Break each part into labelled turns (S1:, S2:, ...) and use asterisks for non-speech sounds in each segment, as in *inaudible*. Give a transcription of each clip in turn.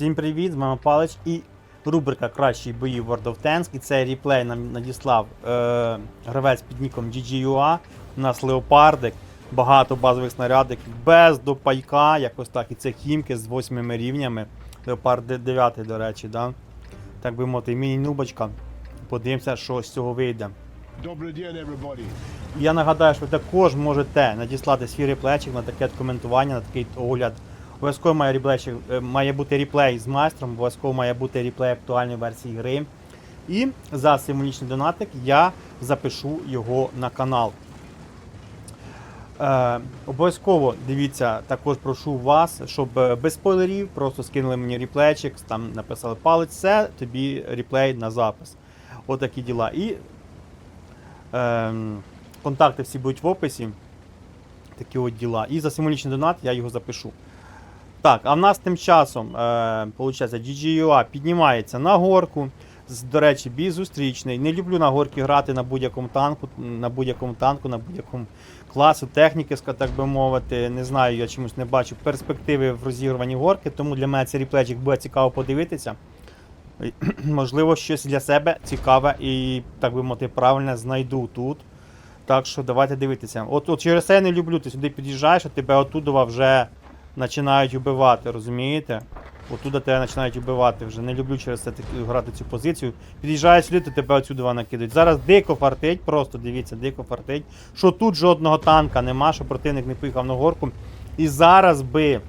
S1: Всім привіт, з вами Палич і рубрика Кращі бої в World of Tanks. І цей реплей нам надіслав е, гравець під ніком GGUA. У нас леопардик, багато базових снарядиків, без допайка, якось так. І це хімки з восьмими рівнями. Леопард 9, до речі, да? так би мовити, міні-нубочка. Подивимося, що з цього вийде.
S2: Добрий день, everybody.
S1: Я нагадаю, що ви також можете надіслати свій реплейчик на таке коментування, на такий огляд. Обов'язково має, реплейчик, е, має бути реплей з майстром, обов'язково має бути реплей актуальної версії гри. І за символічний донатик я запишу його на канал. Е, обов'язково дивіться, також прошу вас, щоб е, без спойлерів просто скинули мені реплейчик, там написали палець, це тобі реплей на запис. Отакі діла. І Ем, контакти всі будуть в описі. Такі от діла. І за символічний донат я його запишу. Так, а в нас тим часом, е, GGUA піднімається на горку. До речі, бій зустрічний. Не люблю на горки грати на будь-якому танку, на будь-якому танку, на будь-якому класу техніки, так би мовити. Не знаю, я чомусь не бачу перспективи в розігруванні горки, тому для мене цей реплечик буде цікаво подивитися. *clears throat* Можливо, щось для себе цікаве і, так би мовити, правильне знайду тут. Так що давайте дивитися. От, от через це я не люблю. Ти сюди під'їжджаєш, а тебе отудова вже починають убивати, розумієте? Отуда тебе починають убивати вже. Не люблю через це грати цю позицію. Під'їжджаєш сюди, то тебе отсюди накидають. Зараз дико фартить, просто дивіться, дико фартить. Що тут жодного танка нема, що противник не поїхав на горку. І зараз би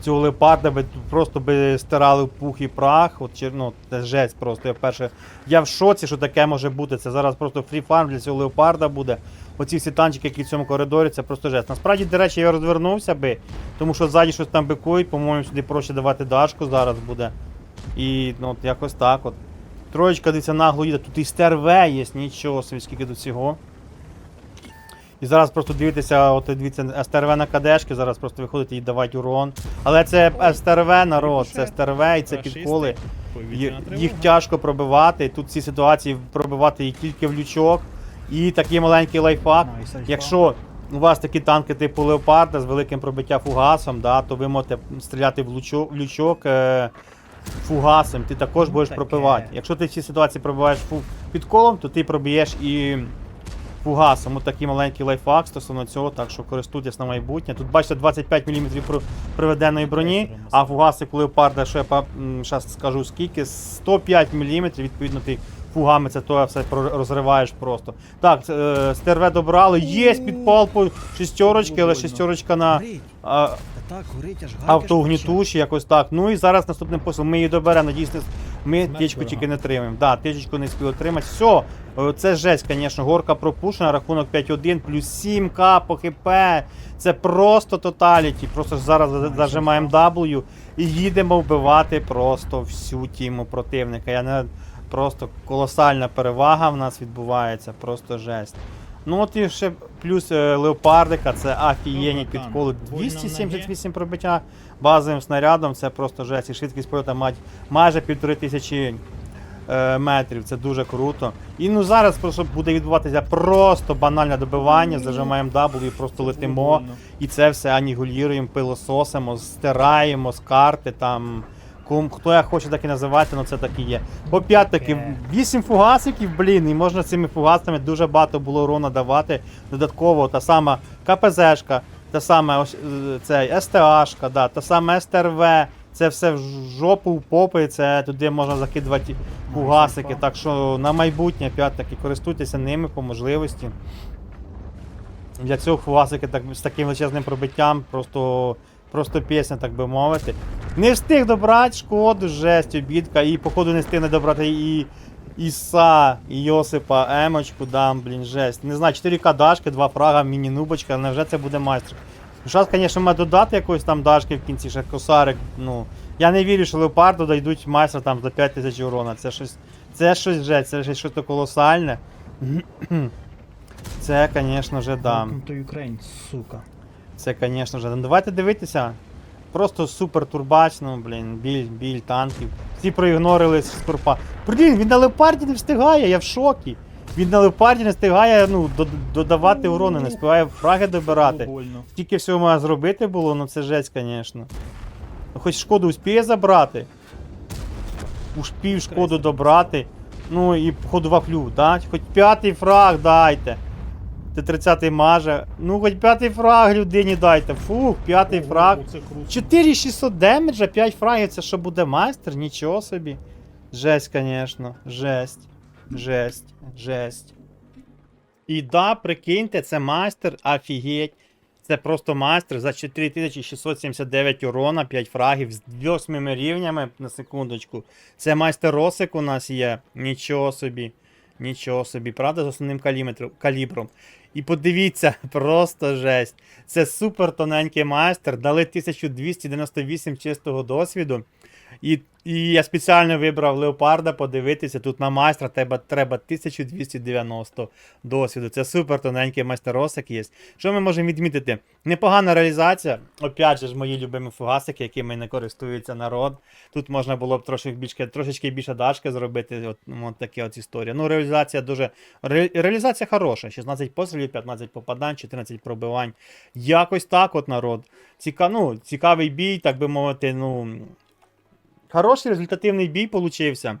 S1: цього лепарда би просто би стирали в пух і прах. От, ну, це жесть просто. Я перше. Я в шоці, що таке може бути. Це зараз просто фріфарм для цього леопарда буде. Оці всі танчики, які в цьому коридорі, це просто жесть. Насправді, до речі, я розвернувся би, тому що ззаді щось там бикують, по-моєму, сюди проще давати дашку зараз буде. І ну, от якось так от. Троєчка дивіться нагло їде. Тут і стерве є, нічого собі, скільки тут всього. І зараз просто дивитися, от дивіться, СТРВ на кадешки, зараз просто виходити і давати урон. Але це СТРВ народ, це СТРВ і це підколи. Їх тяжко пробивати. Тут ці ситуації пробивати тільки в лючок. І такий маленький лайфхак. Якщо у вас такі танки типу Леопарда з великим пробиттям фугасом, да, то ви можете стріляти в лючок, в лючок е, фугасом, ти також будеш пробивати. Якщо ти в цій ситуації пробиваєш фу, під колом, то ти проб'єш і фугасом. Ось такий маленький лайфхак стосовно цього, так що користуйтесь на майбутнє. Тут бачите 25 мм приведеної броні, а фугаси Леопарда, що я зараз скажу скільки, 105 мм, відповідно ти фугами це то все розриваєш просто. Так, е, стерве добрали, є підпал по шістерочки, але шістерочка на а, автоугнітуші, якось так. Ну і зараз наступним посилом ми її доберемо. Надіюсь, ми
S3: Смерть
S1: тільки не тримаємо. Да, тичку не спів отримати. Все, це жесть, звісно. Горка пропущена, рахунок 5-1, плюс 7к по хп. Це просто тоталіті. Просто зараз за- зажимаємо W і їдемо вбивати просто всю тіму противника. Я не просто колосальна перевага в нас відбувається, просто жесть. Ну от і ще плюс е, леопардика, це
S3: Добре,
S1: підколи. 278 пробиття базовим снарядом, це просто жесть. І швидкість польоту мать майже півтори тисячі е, метрів. Це дуже круто. І ну зараз просто буде відбуватися просто банальне добивання, зажимаємо W і просто летимо. І це все анігулюємо, пилососимо, стираємо з карти там. Ком, хто як хоче, так і називати, але це так і є. Опять-таки,
S3: Таке.
S1: 8 фугасиків, блін, і можна цими фугасами дуже багато було урона давати. Додатково та сама КПЗшка, та сама е, цей СТАшка, да, та сама СТРВ. Це все в жопу, в попи, це туди можна закидувати фугасики. Так що на майбутнє, опять-таки, користуйтеся ними по можливості. Для цього фугасики так, з таким величезним пробиттям, просто, просто пісня, так би мовити. Не встиг добрати шкоду, жесть, обідка, і походу не встигне добрати і Іса, і Йосипа, Емочку, дам, блін, жесть. Не знаю, 4К дашки, 2 фрага, міні-нубочка, невже це буде майстер. Зараз, звісно, має додати якоїсь там дашки в кінці, ще косарик. Ну, я не вірю, що леопарду дійдуть майстра там за 5 тисяч урона. Це щось, це щось жесть, це щось колосальне. *clears throat* Це, звісно ж, да.
S3: Welcome to Ukraine, сука.
S1: Це, звісно ж. Ну, давайте дивитися. Просто супер турбачно, блін, біль, біль танків. Всі проігнорили з турпа. Блін, він на леопарді не встигає, я в шокі. Він на леопарді не встигає ну, додавати урони, не встигає фраги добирати. Тільки всього має зробити було, ну це жесть, звісно. Хоч шкоду успіє забрати. Успів шкоду добрати. Ну і походу вафлю, да? Хоч п'ятий фраг дайте. Т-30 маже. Ну, хоч п'ятий фраг людині дайте. Фух, п'ятий фраг. 4600 демеджа, 5 фрагів, це що буде майстер? Нічого собі. Жесть, конечно. Жесть. Жесть. Жесть. І да, прикиньте, це майстер, офігеть. Це просто майстер за 4679 урона, 5 фрагів з 8 рівнями на секундочку. Це майстер Росик у нас є. Нічого собі. Нічого собі, правда, з основним калібром. І подивіться, *laughs* просто жесть. Це супер тоненький майстер, дали 1298 чистого досвіду. І, і я спеціально вибрав леопарда подивитися. Тут на майстра треба, треба 1290 досвіду. Це супер тоненький майстеросик є. Що ми можемо відмітити? Непогана реалізація. Опять же ж, мої любимі фугасики, якими не користується народ. Тут можна було б трошки більше, трошечки більше дашки зробити. От, от такі от історія. Ну, реалізація дуже. Ре, реалізація хороша. 16 пострілів, 15 попадань, 14 пробивань. Якось так, от народ. Ціка, ну, цікавий бій, так би мовити, ну. Хороший результативний бій получився.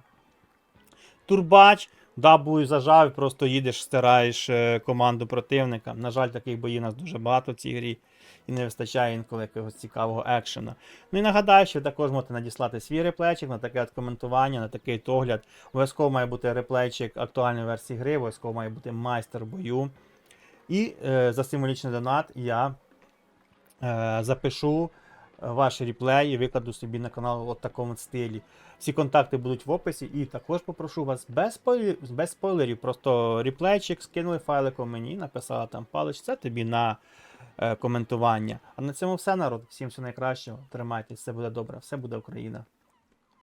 S1: Турбач, дабую зажав, просто їдеш, стираєш е, команду противника. На жаль, таких боїв у нас дуже багато в цій грі. І не вистачає інколи якогось цікавого екшена. Ну і нагадаю, що також можете надіслати свій реплейчик на таке от коментування, на такий огляд. Обов'язково має бути реплейчик актуальної версії гри, обов'язково має бути майстер бою. І е, за символічний донат я е, запишу ваш реплей і викладу собі на канал в такому стилі. Всі контакти будуть в описі, і також попрошу вас без, спойлерів, без спойлерів, просто реплейчик скинули файликом мені, написала там палич, це тобі на е, коментування. А на цьому все, народ. Всім все найкращого. Тримайтесь, все буде добре, все буде Україна.